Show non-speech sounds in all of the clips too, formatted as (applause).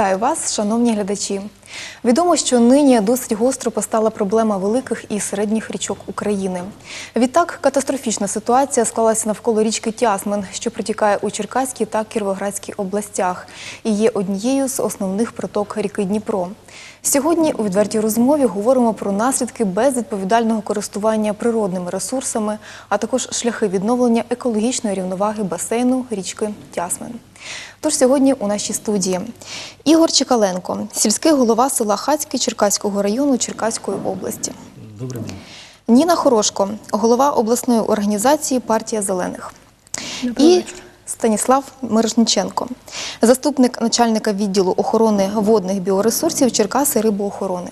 Вітаю вас, шановні глядачі. Відомо, що нині досить гостро постала проблема великих і середніх річок України. Відтак, катастрофічна ситуація склалася навколо річки Тясмин, що протікає у Черкаській та Кіровоградській областях, і є однією з основних проток ріки Дніпро. Сьогодні у відвертій розмові говоримо про наслідки безвідповідального користування природними ресурсами, а також шляхи відновлення екологічної рівноваги басейну річки Тясмин. Тож сьогодні у нашій студії Ігор Чекаленко, сільський голова села Хацький Черкаського району Черкаської області. Добрий день. Ніна Хорошко, голова обласної організації Партія зелених. І Станіслав Мирошниченко, заступник начальника відділу охорони водних біоресурсів Черкаси рибоохорони.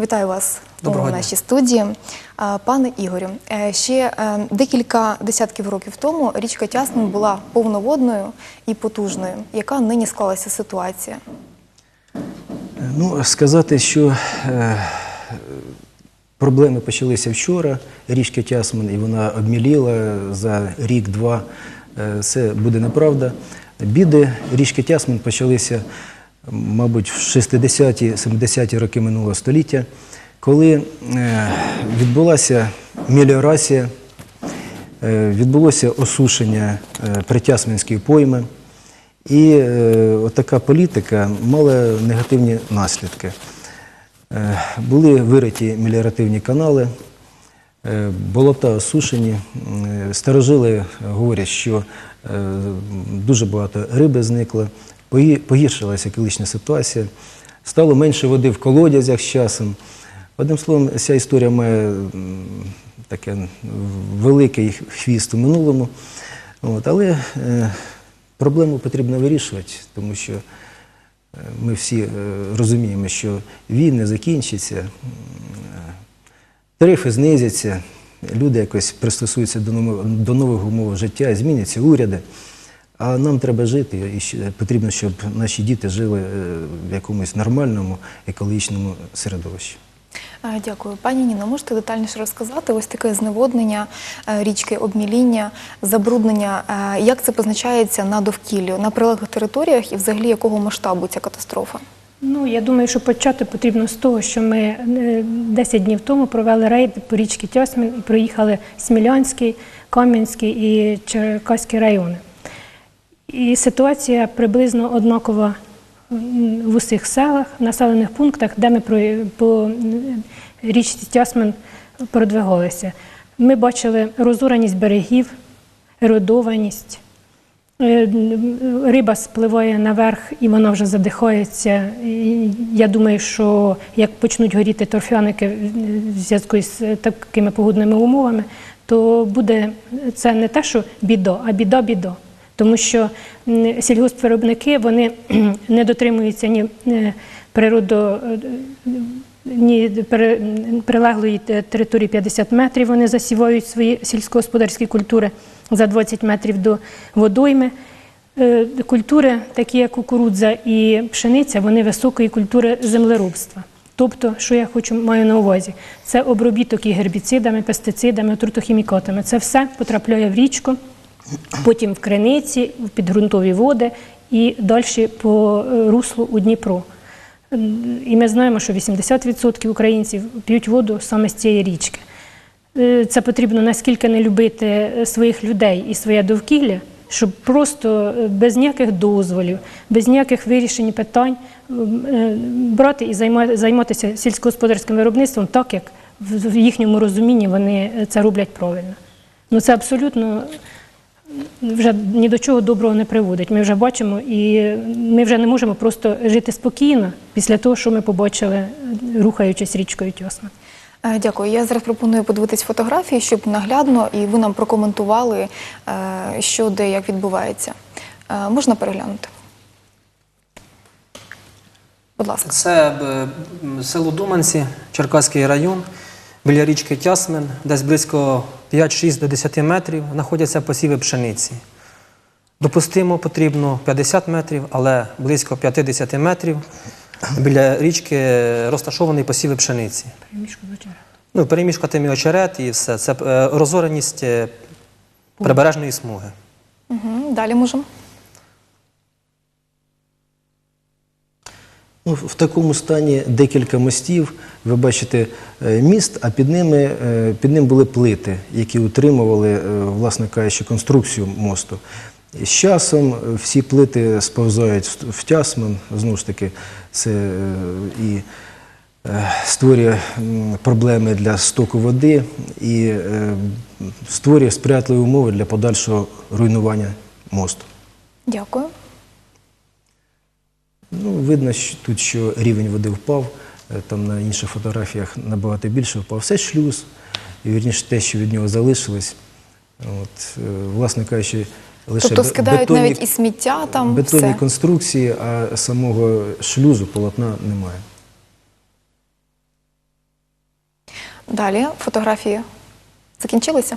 Вітаю вас Доброго у нашій студії. Пане Ігорю, е, ще е, декілька десятків років тому річка Тясмин була повноводною і потужною. Яка нині склалася ситуація? Ну, сказати, що е, проблеми почалися вчора, річка Тясмин, і вона обміліла за рік-два. Це буде неправда. Біди річки Тясмин почалися, мабуть, в 60-ті, 70-ті роки минулого століття, коли е, відбулася меліорація, е, відбулося осушення е, Притясминської пойми. І отака політика мала негативні наслідки. Були вириті меліоративні канали, болота осушені. Старожили говорять, що дуже багато риби зникло, погіршилася екологічна ситуація, стало менше води в колодязях з часом. Одним словом, ця історія має таке великий хвіст у минулому. От, але е, проблему потрібно вирішувати, тому що е, ми всі е, розуміємо, що війни закінчаться, е, тарифи знизяться, люди якось пристосуються до нових, до нових умов життя, зміняться уряди. А нам треба жити, і потрібно, щоб наші діти жили е, в якомусь нормальному екологічному середовищі. Дякую. Пані Ніно, можете детальніше розказати ось таке зневоднення е, річки, обміління, забруднення, е, як це позначається на довкіллі, на прилеглих територіях і взагалі якого масштабу ця катастрофа? Ну, я думаю, що почати потрібно з того, що ми е, 10 днів тому провели рейд по річці Тьосмін і проїхали Смілянський, Кам'янський і Черкаський райони. І ситуація приблизно однакова в усіх селах, населених пунктах, де ми по річці Тьосмин продвигалися. Ми бачили розораність берегів, еродованість. Е, Риба спливає наверх і вона вже задихається. Я думаю, що як почнуть горіти торфяники в зв'язку з такими погодними умовами, то буде це не те, що біда, а біда-біда. Тому що сільгоспвиробники вони (clears throat) не дотримуються ні е, природо, е, ні прилеглої території 50 метрів. Вони засівають свої сільськогосподарські культури за 20 метрів до водойми. Е, Культури, такі як кукурудза і пшениця, вони високої культури землеробства. Тобто, що я хочу маю на увазі, це обробіток і гербіцидами, пестицидами, отрутохімікатами. Це все потрапляє в річку, потім в криниці, в підґрунтові води і далі по е, руслу у Дніпро. І ми знаємо, що 80% українців п'ють воду саме з цієї річки. Е, Це потрібно наскільки не любити е, своїх людей і своє довкілля, щоб просто без ніяких дозволів, без ніяких вирішень питань брати і займатися сільськогосподарським виробництвом так, як в їхньому розумінні вони це роблять правильно. Ну це абсолютно вже ні до чого доброго не приводить. Ми вже бачимо, і ми вже не можемо просто жити спокійно після того, що ми побачили, рухаючись річкою Тьосна. Е, Дякую. Я зараз пропоную подивитись фотографії, щоб наглядно і ви нам прокоментували, е, що де як відбувається. Е, Можна переглянути? Будь ласка. Це село Думанці, Черкаський район, біля річки Тясмин, десь близько 5-6 до 10 метрів знаходяться посіви пшениці. Допустимо, потрібно 50 метрів, але близько 50 метрів біля річки розташовані посіви пшениці. Ну, перемішкати очерет і все. Це е, розореність е, прибережної смуги. Угу. Далі можемо. Ну, в такому стані декілька мостів. Ви бачите е, міст, а під ними е, під ним були плити, які утримували, е, власне кажучи, конструкцію мосту. З часом всі плити сповзають в- тясмин. Знову ж таки, це і створює проблеми для стоку води і створює сприятливі умови для подальшого руйнування мосту. Дякую. Ну, видно що тут, що рівень води впав, е, там на інших фотографіях набагато більше впав. Все шлюз, і вірніше те, що від нього залишилось. От, е, власне кажучи, лише Тобто скидають бетонні- навіть і сміття там бетонні все. конструкції, а самого шлюзу, полотна немає. Далі фотографії закінчилися.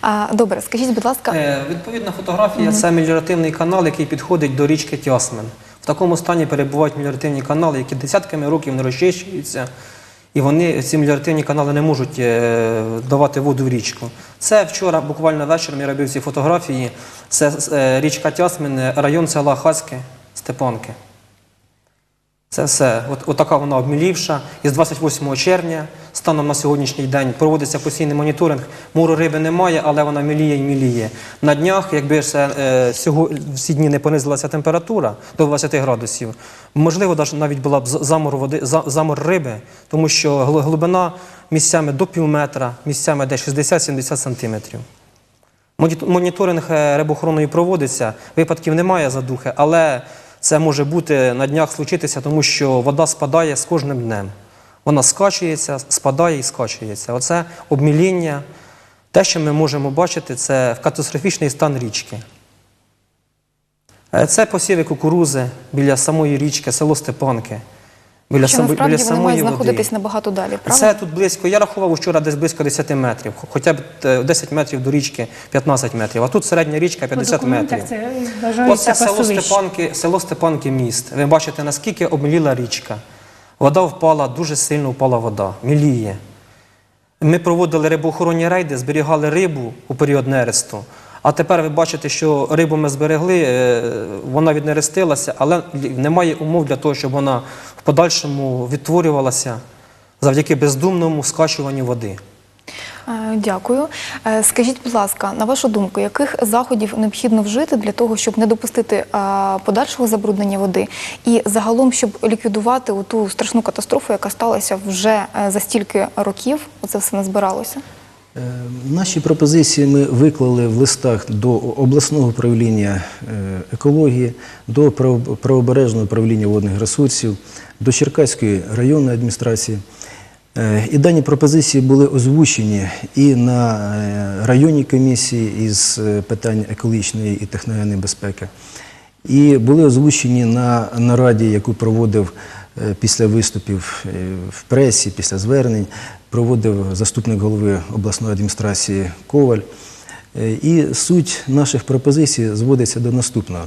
А, добре, скажіть, будь ласка, Е, Відповідна фотографія це меліоративний канал, який підходить до річки Тясмин. В такому стані перебувають меліоративні канали, які десятками років не розчищуються, і вони ці меліоративні канали не можуть е, давати воду в річку. Це вчора, буквально вечором, я робив ці фотографії. Це е, річка Тясмин, район села Хаське, Степанки. Це все. От, отака вона обмілівша. І з 28 червня, станом на сьогоднішній день, проводиться постійний моніторинг. Муру риби немає, але вона міліє і міліє. На днях, якби все, е, сього, всі дні не понизилася температура до 20 градусів, можливо, навіть була б замор, води, замор риби, тому що глибина місцями до пів метра, місцями десь 60-70 сантиметрів. Моніт- Моніторинг е, рибоохоронної проводиться, випадків немає задухи, але це може бути на днях случитися, тому що вода спадає з кожним днем. Вона скачується, спадає і скачується. Оце обміління. Те, що ми можемо бачити, це катастрофічний стан річки. Е, Це посіви кукурузи біля самої річки, село Степанки. Біля, що насправді біля вони самої мають води. знаходитись набагато далі, правда? Це тут близько. Я рахував вчора десь близько 10 метрів, хоча б е, 10 метрів до річки 15 метрів. А тут середня річка 50 метрів. це вважається Оце село. Степанки, село Степанки міст. Ви бачите, наскільки обміліла річка. Вода впала, дуже сильно впала вода, міліє. Ми проводили рибоохоронні рейди, зберігали рибу у період нересту. А тепер ви бачите, що рибу ми зберегли, е, вона віднерестилася, але немає умов для того, щоб вона в подальшому відтворювалася завдяки бездумному скачуванню води. Е, Дякую. Е, Скажіть, будь ласка, на вашу думку, яких заходів необхідно вжити для того, щоб не допустити подальшого забруднення води, і загалом, щоб ліквідувати ту страшну катастрофу, яка сталася вже за стільки років, оце все назбиралося? Е, Наші пропозиції ми виклали в листах до обласного управління е, екології, до право- правобережного управління водних ресурсів, до Черкаської районної адміністрації. Е, І дані пропозиції були озвучені і на районній комісії із питань екологічної і техногенної безпеки, і були озвучені на нараді, яку проводив після виступів в пресі, після звернень, проводив заступник голови обласної адміністрації Коваль. Е, І суть наших пропозицій зводиться до наступного.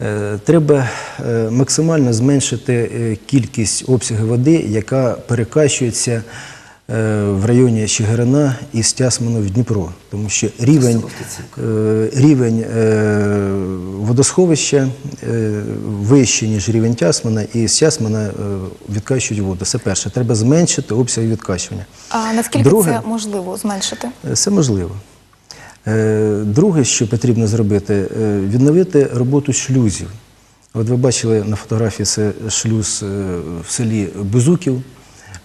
Е, Треба е, максимально зменшити кількість обсягу води, яка перекачується в районі Чигирина і Стясмину в Дніпро, тому що рівень, е, рівень е, водосховища е, вищий, ніж рівень Тясмина, і з Тясмина е, відкачують воду. Це перше. Треба зменшити обсяг відкачування. А наскільки Друге- це можливо зменшити? Е, Це можливо. Е, Друге, що потрібно зробити, е, відновити роботу шлюзів. От ви бачили на фотографії це шлюз е, в селі Бузуків.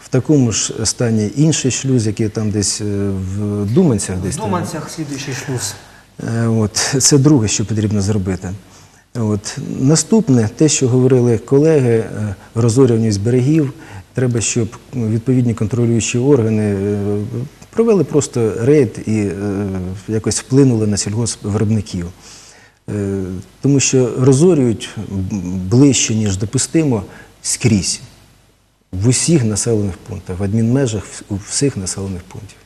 В такому ж стані інший шлюз, який там десь е, в Думанцях. Десь В. Думанцях слідуючий шлюз. Е, От, це друге, що потрібно зробити. От. Наступне, те, що говорили колеги, е, розорюваність берегів. Треба, щоб ну, відповідні контролюючі органи провели просто рейд і якось вплинули на сільгоспвиробників. Тому що розорюють ближче, ніж допустимо, скрізь, в усіх населених пунктах, в адмінмежах у всіх населених пунктів.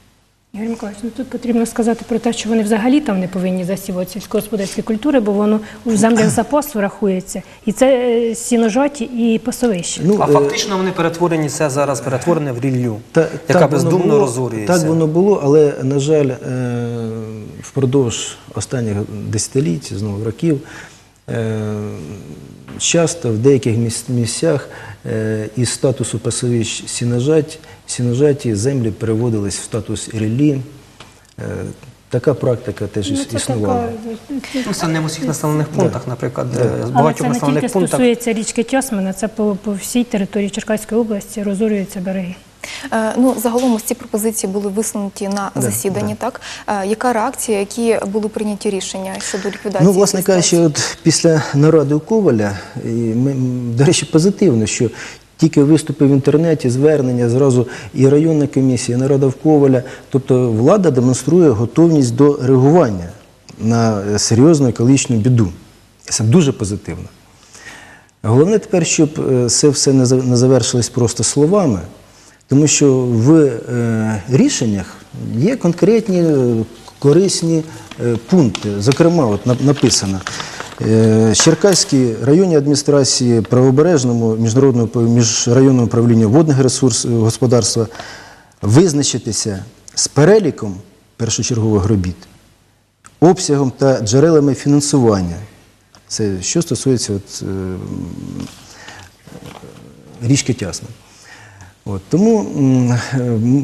Ігор Миколаївич, ну тут потрібно сказати про те, що вони взагалі там не повинні засівати сільськогосподарські культури, бо воно у землях (clears throat) запасу рахується. І це е, сіножаті і пасовище. Ну, А е, фактично вони перетворені, це зараз перетворене в ріллю, Та- яка так бездумно було, розорюється. Так воно було, але, на жаль, е, впродовж останніх десятиліть, знову років, Часто в деяких місцях е, із статусу пасовищ сіножать, сіножаті землі переводились в статус ріллі. Е, Така практика теж Ну, це існувала. така- Ну, це не в усіх населених пунктах, наприклад, Да. е, з Але це багатьох не населених тільки пунктах. стосується річки Тьосмина, це по, по всій території Черкаської області розорюються береги. Е, Ну, загалом ось ці пропозиції були висунуті на Да, засіданні, так? Е, Яка реакція, які були прийняті рішення щодо ліквідації? Ну, власне кажучи, от після наради у Коваля, і ми, до речі, позитивно, що тільки виступи в інтернеті, звернення зразу і районна комісія, і нарада в Коваля. Тобто влада демонструє готовність до реагування на е, серйозну екологічну біду. Це дуже позитивно. Головне тепер, щоб це все не завершилось просто словами, тому що в е, рішеннях є конкретні е, корисні е, пункти. Зокрема, от написано. Черкаській районній адміністрації, правобережному міжнародному міжрайонному управлінню водних ресурсів господарства визначитися з переліком першочергових робіт, обсягом та джерелами фінансування. Це що стосується от, е, річки Тясна. От, тому е,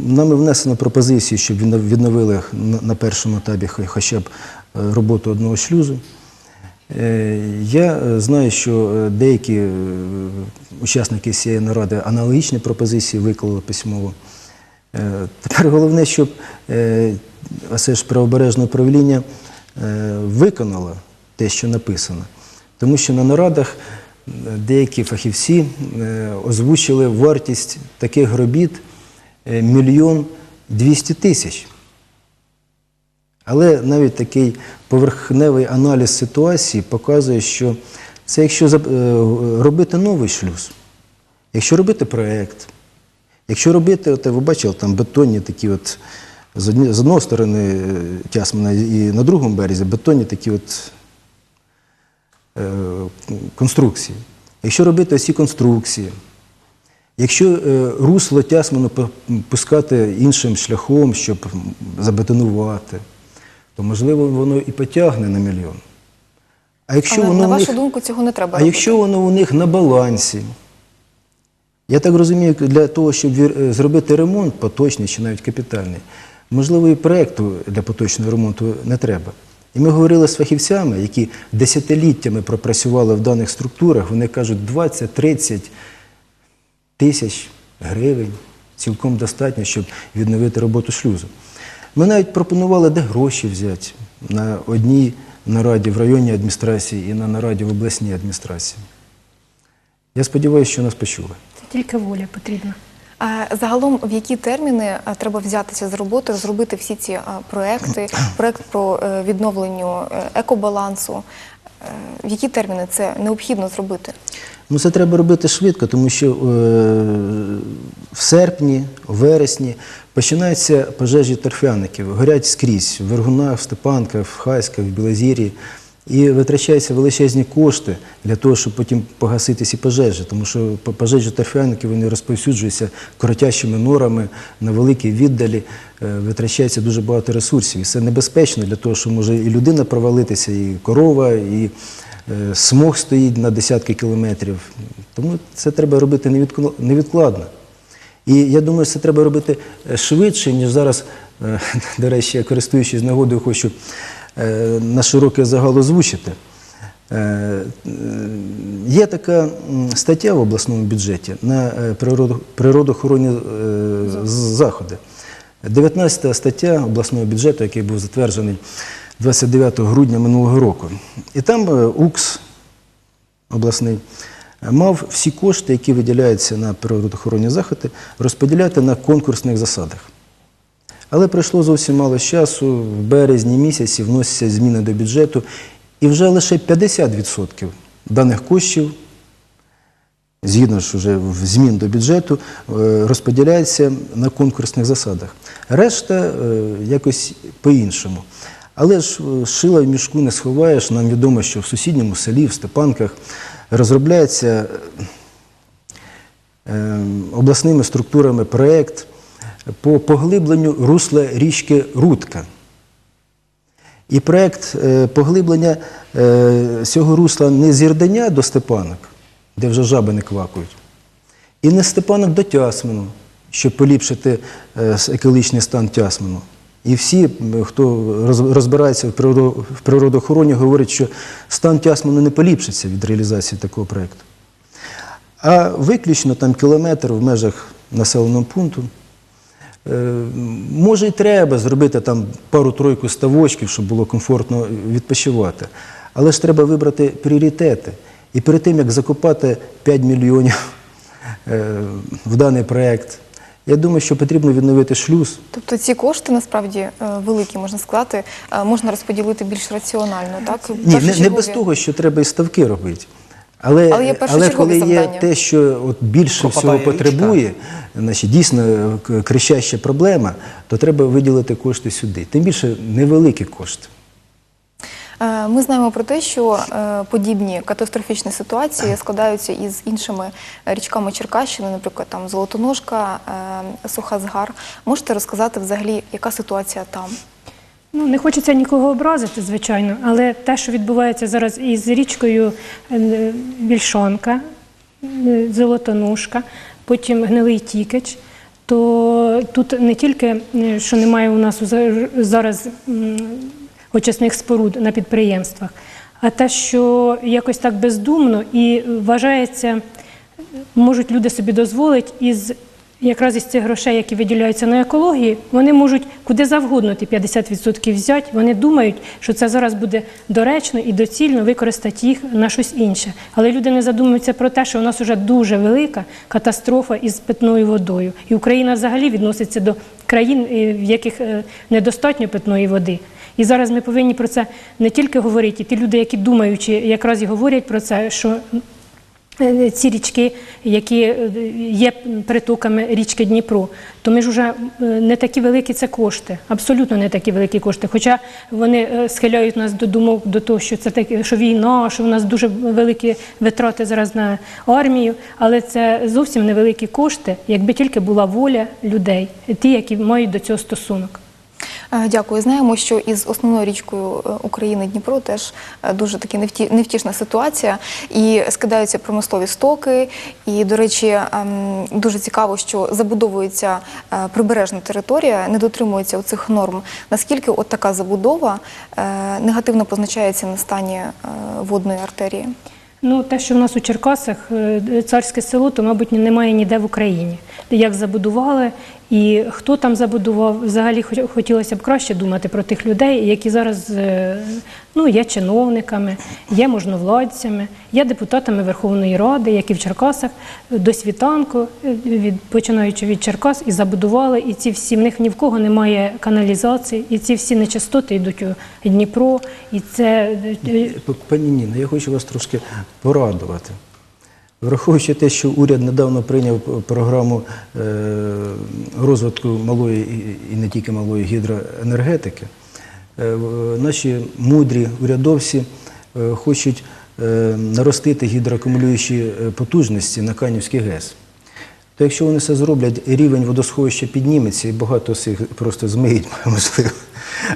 нами внесено пропозицію, щоб відновили на, першому етапі хоча б е, роботу одного шлюзу. Е, Я знаю, що деякі учасники цієї наради аналогічні пропозиції виклали письмово. Тепер головне, щоб е, оце ж правобережне управління виконало те, що написано. Тому що на нарадах деякі фахівці е, озвучили вартість таких робіт е, мільйон двісті тисяч. Але навіть такий поверхневий аналіз ситуації показує, що це якщо е, робити новий шлюз, якщо робити проєкт, якщо робити, от ви бачили, там бетонні такі от з, одної сторони Тясмина і на другому березі бетонні такі от конструкції. Якщо робити ці конструкції, якщо е, русло Тясмину по- пускати іншим шляхом, щоб забетонувати, то можливо воно і потягне на мільйон. А якщо Але, воно на вашу них, думку, цього не треба а робити. якщо воно у них на балансі, я так розумію, для того, щоб е, зробити ремонт поточний чи навіть капітальний, можливо, і проєкту для поточного ремонту не треба. І ми говорили з фахівцями, які десятиліттями пропрацювали в даних структурах, вони кажуть, 20-30 тисяч гривень цілком достатньо, щоб відновити роботу шлюзу. Ми навіть пропонували, де гроші взяти на одній нараді в районній адміністрації і на нараді в обласній адміністрації. Я сподіваюся, що нас почули. Це тільки воля потрібна. А загалом, в які терміни треба взятися з роботи, зробити всі ці проекти, (clears throat) проект про е, відновленню е, екобалансу? Е, В які терміни це необхідно зробити? Ну, це треба робити швидко, тому що е, в серпні, в вересні починаються пожежі торфяників. Горять скрізь в Вергунах, в Степанках, в Хайськах, в Білозір'ї. І витрачаються величезні кошти для того, щоб потім погасити ці пожежі, тому що пожежі торфяників вони розповсюджуються коротящими норами на великій віддалі, е, витрачається дуже багато ресурсів. І це небезпечно для того, що може і людина провалитися, і корова, і Е, Смог стоїть на десятки кілометрів. Тому це треба робити невідкладно. І я думаю, це треба робити е, швидше, ніж зараз. (laughs) До речі, я користуючись нагодою, хочу на широкий загал озвучити. Е, е, Є така стаття в обласному бюджеті на е, природоохоронні е, заходи. 19 стаття обласного бюджету, який був затверджений 29 грудня минулого року. І там е, УКС обласний е, мав всі кошти, які виділяються на природоохоронні заходи, розподіляти на конкурсних засадах. Але пройшло зовсім мало часу, в березні місяці вносяться зміни до бюджету, і вже лише 50% даних коштів, згідно ж вже в змін до бюджету, е, розподіляється на конкурсних засадах. Решта е, якось по-іншому. Але ж е, шила в мішку не сховаєш. Нам відомо, що в сусідньому селі, в Степанках, розробляється обласними структурами проєкт по поглибленню русла річки Рудка. І проєкт е, поглиблення е, цього русла не з Ірденя до Степанок, де вже жаби не квакають, і не з Степанок до Тясмину, щоб поліпшити е, екологічний стан Тясмину. І всі, хто розбирається в природоохороні, говорять, що стан Тясмину не поліпшиться від реалізації такого проєкту. А виключно там кілометр в межах населеного пункту. Е, Може, і треба зробити там пару-тройку ставочків, щоб було комфортно відпочивати. Але ж треба вибрати пріоритети. І перед тим, як закопати 5 мільйонів е, в даний проєкт, я думаю, що потрібно відновити шлюз. Тобто ці кошти насправді е, великі, можна сказати, можна розподілити більш раціонально, так? Ні, не, не без того, що треба і ставки робити. Але, Але але коли є те, що от більше Пропадає всього річка. потребує, значить, дійсно кричаща проблема, то треба виділити кошти сюди. Тим більше невеликі кошти. Е, Ми знаємо про те, що е, подібні катастрофічні ситуації складаються із іншими річками Черкащини, наприклад, там Золотоножка, е, Сухазгар. Можете розказати взагалі, яка ситуація там? Ну, не хочеться нікого образити, звичайно, але те, що відбувається зараз із річкою е, Вільшонка, е, Золотонушка, потім Гнилий Тікич, то тут не тільки, е, що немає у нас зараз очисних споруд на підприємствах, а те, що якось так бездумно і вважається, можуть люди собі дозволити із якраз із цих грошей, які виділяються на екології, вони можуть куди завгодно ті 50% взяти. Вони думають, що це зараз буде доречно і доцільно використати їх на щось інше. Але люди не задумуються про те, що у нас вже дуже велика катастрофа із питною водою. І Україна взагалі відноситься до країн, е, в яких е, недостатньо питної води. І зараз ми повинні про це не тільки говорити, і ті люди, які думаючи, якраз і говорять про це, що ці річки, які е, є притоками річки Дніпро, то ми ж вже е, не такі великі це кошти, абсолютно не такі великі кошти. Хоча вони е, схиляють нас до думок до того, що це таке, що війна, що в нас дуже великі витрати зараз на армію, але це зовсім невеликі кошти, якби тільки була воля людей, ті, які мають до цього стосунок. Е, Дякую. Знаємо, що із основною річкою е, України Дніпро теж е, дуже таки невтішна ситуація, і скидаються промислові стоки. І, до речі, ем, дуже цікаво, що забудовується прибережна територія, не дотримується цих норм. Наскільки от така забудова негативно позначається на стані водної артерії? Ну, те, що в нас у Черкасах царське село, то, мабуть, немає ніде в Україні. Як забудували і хто там забудував, взагалі хо- хотілося б краще думати про тих людей, які зараз е, ну, є чиновниками, є можновладцями, є депутатами Верховної Ради, які в Черкасах до світанку, е, від, починаючи від Черкас, і забудували, і ці всі в них ні в кого немає каналізації, і ці всі нечистоти йдуть у Дніпро, і це е, Пані Ніно, я хочу вас трошки порадувати. Враховуючи те, що уряд недавно прийняв програму е, розвитку малої і- не тільки малої гідроенергетики, е, наші мудрі урядовці е, хочуть наростити гідроакумулюючі потужності на Канівський ГЕС. То якщо вони це зроблять, рівень водосховища підніметься і багато з них просто змиють, (laughs) можливо.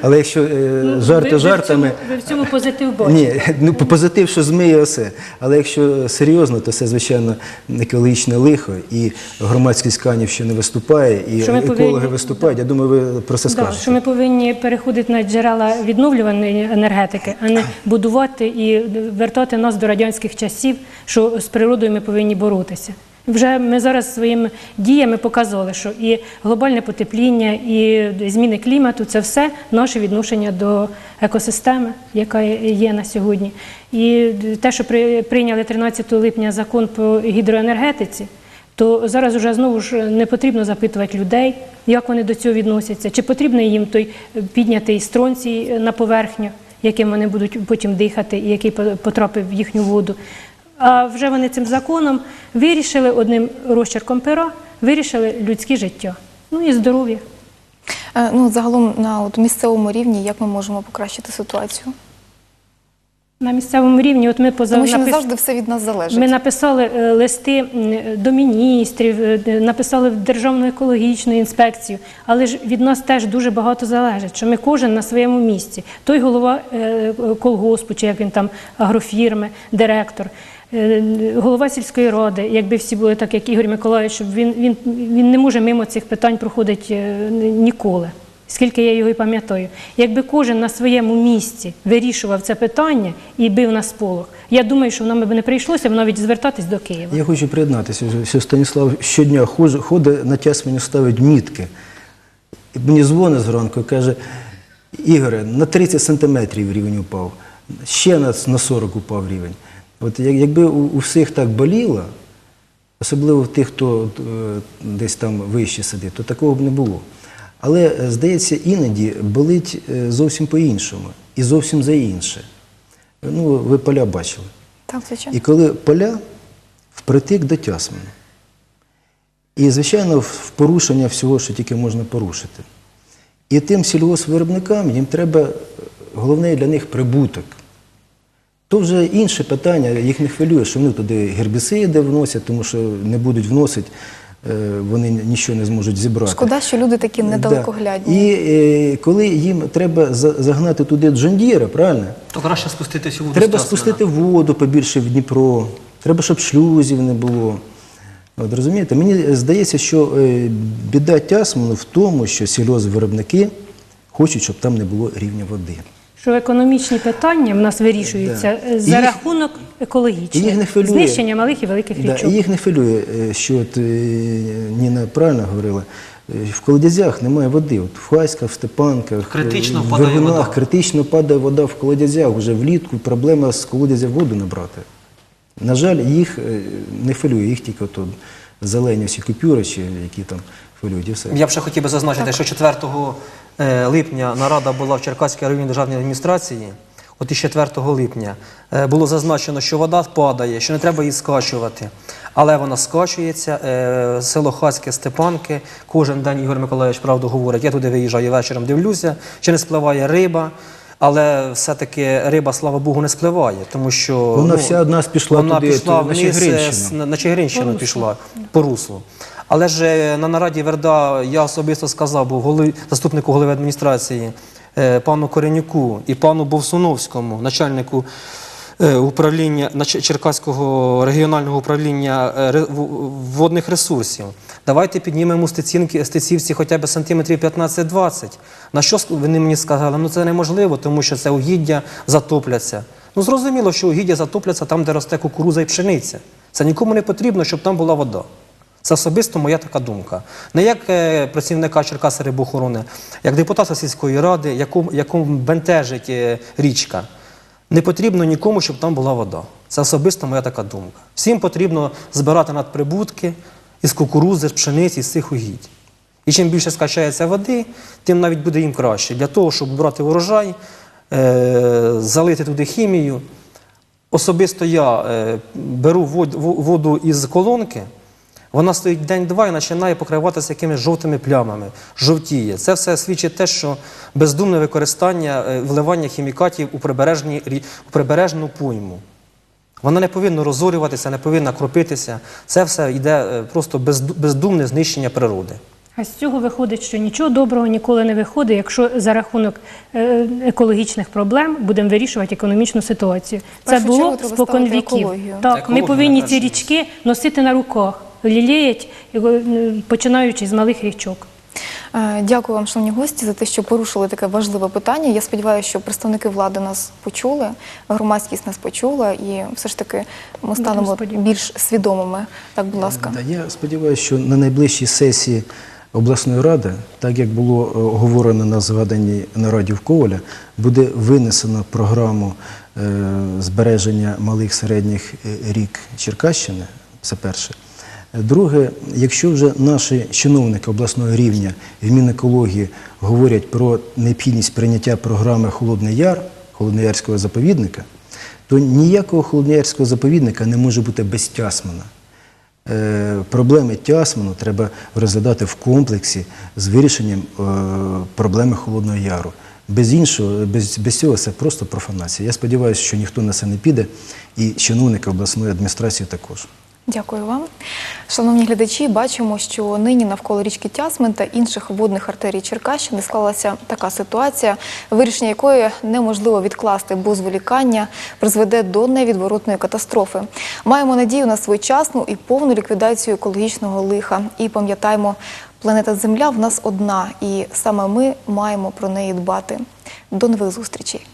Але якщо е, жарти ви, жартами. Ви в цьому, ви в цьому позитив (laughs) бачите. Ні, ну позитив, що зміє все. Але якщо серйозно, то це звичайно екологічне лихо, і громадськість Канівщини виступає, і Що екологи повинні- виступають. Я думаю, ви про це Да, скажете. що ми повинні переходити на джерела відновлюваної енергетики, а не будувати і вертати нас до радянських часів, що з природою ми повинні боротися. Вже ми зараз своїми діями показали, що і глобальне потепління, і зміни клімату це все наше відношення до екосистеми, яка є на сьогодні. І те, що при- прийняли 13 липня закон по гідроенергетиці, то зараз вже знову ж не потрібно запитувати людей, як вони до цього відносяться, чи потрібно їм той піднятий стронцій на поверхню, яким вони будуть потім дихати, і який по- потрапив в їхню воду. А вже вони цим законом вирішили одним розчерком пера, вирішили людське життя, ну і здоров'я. Е, Ну, загалом на от місцевому рівні, як ми можемо покращити ситуацію? На місцевому рівні, от ми поза Тому що не завжди все від нас залежить. Ми написали е, листи до міністрів, е, написали в Державну екологічну інспекцію, але ж від нас теж дуже багато залежить, що ми кожен на своєму місці. Той голова колгоспу, чи як він там агрофірми, директор. Е, Голова сільської ради, якби всі були так, як Ігор Миколаївич, він, він, він не може мимо цих питань проходити е, ніколи. Скільки я його і пам'ятаю, якби кожен на своєму місці вирішував це питання і бив на сполох, я думаю, що нам би не прийшлося навіть звертатись до Києва. Я хочу приєднатися, що Станіслав щодня ходить на час мені ставить мітки. Мені дзвонить зранку і каже, Ігоре, на 30 сантиметрів рівень упав, ще на 40 упав рівень. От якби у, у всіх так боліло, особливо в тих, хто е, десь там вище сидить, то такого б не було. Але, е, здається, іноді болить е, зовсім по-іншому і зовсім за інше. Ну, ви поля бачили. Так, звичайно. І коли поля впритик до Тясмина. І, звичайно, в порушення всього, що тільки можна порушити. І тим сільгоспвиробникам їм треба, головне для них прибуток. То вже інше питання, їх не хвилює, що вони туди гербіциди вносять, тому що не будуть вносити, е, вони нічого не зможуть зібрати. Шкода, що люди такі недалекоглядні. Да. І е, коли їм треба загнати туди Джондіра, правильно? То краще спуститися у воду. Треба спустити воду побільше в Дніпро, треба, щоб шлюзів не було. От, розумієте, мені здається, що е, біда Тясмину в тому, що сільгоспвиробники хочуть, щоб там не було рівня води. Що економічні питання в нас вирішуються Да. е, за їх- рахунок екологічних, їх не хвилює. знищення малих і великих Да, річок. і їх не хвилює, е, що от, е, Ніна правильно говорила, в колодязях немає води. От в Хаськах, в Степанках, Критично в падає Вергунах вода. критично падає вода в колодязях. Вже влітку проблема з колодязя воду набрати. На жаль, їх не хвилює, їх тільки от, от зелені всі купюри, чи які там хвилюють, і все. Я б ще хотів би зазначити, що 4 е, липня нарада була в Черкаській районній державній адміністрації. От із 4 липня е, було зазначено, що вода падає, що не треба її скачувати. Але вона скачується. е, Село Хацьке, Степанки. Кожен день Ігор Миколаївич правду говорить. Я туди виїжджаю вечором, дивлюся, чи не спливає риба. Але все-таки риба, слава Богу, не спливає, тому що ну, Вона вся одна пішла вона туди, пішла вниз, Чигиринщину. на, на Чигиринщину пішла по руслу. Але ж е, на нараді Верда я особисто сказав, був голові, заступнику голови адміністрації е, пану Коренюку і пану Бовсуновському, начальнику е, управління Черкаського регіонального управління водних ресурсів. Давайте піднімемо стецінки, стецівці хоча б сантиметрів 15-20. На що вони мені сказали? Ну це неможливо, тому що це угіддя затопляться. Ну зрозуміло, що угіддя затопляться там, де росте кукуруза і пшениця. Це нікому не потрібно, щоб там була вода. Це особисто моя така думка. Не як е, працівника Черкаси рибоохорони, як депутата сільської ради, яку, якому бентежить е, річка. Не потрібно нікому, щоб там була вода. Це особисто моя така думка. Всім потрібно збирати надприбутки із кукурузи, з пшениці, з цих угідь. І чим більше скачається води, тим навіть буде їм краще. Для того, щоб брати урожай, е, залити туди хімію. Особисто я беру вод- воду із колонки, вона стоїть день-два і починає покриватися якимись жовтими плямами, жовтіє. Це все свідчить те, що бездумне використання е, вливання хімікатів у, у прибережну пойму. Вона не повинна розорюватися, не повинна кропитися. Це все йде е, просто бездумне знищення природи. А з цього виходить, що нічого доброго ніколи не виходить, якщо за рахунок е, екологічних проблем будемо вирішувати економічну ситуацію. Це першу було чергу треба спокон віків. екологію. Так, ми повинні ці річки носити на руках, ліліять, е, починаючи з малих річок. Е, Дякую вам, шановні гості, за те, що порушили таке важливе питання. Я сподіваюся, що представники влади нас почули, громадськість нас почула, і все ж таки ми станемо більш свідомими. Так, будь ласка. Я сподіваюся, що на найближчій сесії обласної ради, так як було е, оговорено на згаданій нараді в Коваля, буде винесено програму е, збереження малих середніх е, рік Черкащини. Це перше. Друге, якщо вже наші чиновники обласного рівня в Мінекології говорять про необхідність прийняття програми Холодний Яр, Холодноярського заповідника, то ніякого Холодноярського заповідника не може бути без Тясмина. Е, Проблеми Тясмину треба розглядати в комплексі з вирішенням е, проблеми Холодного Яру. Без іншого, без, без цього це просто профанація. Я сподіваюся, що ніхто на це не піде, і чиновники обласної адміністрації також. Дякую вам. Шановні глядачі, бачимо, що нині навколо річки Тясмин та інших водних артерій Черкащини склалася така ситуація, вирішення якої неможливо відкласти, бо зволікання призведе до невідворотної катастрофи. Маємо надію на своєчасну і повну ліквідацію екологічного лиха. І пам'ятаємо, планета Земля в нас одна, і саме ми маємо про неї дбати. До нових зустрічей.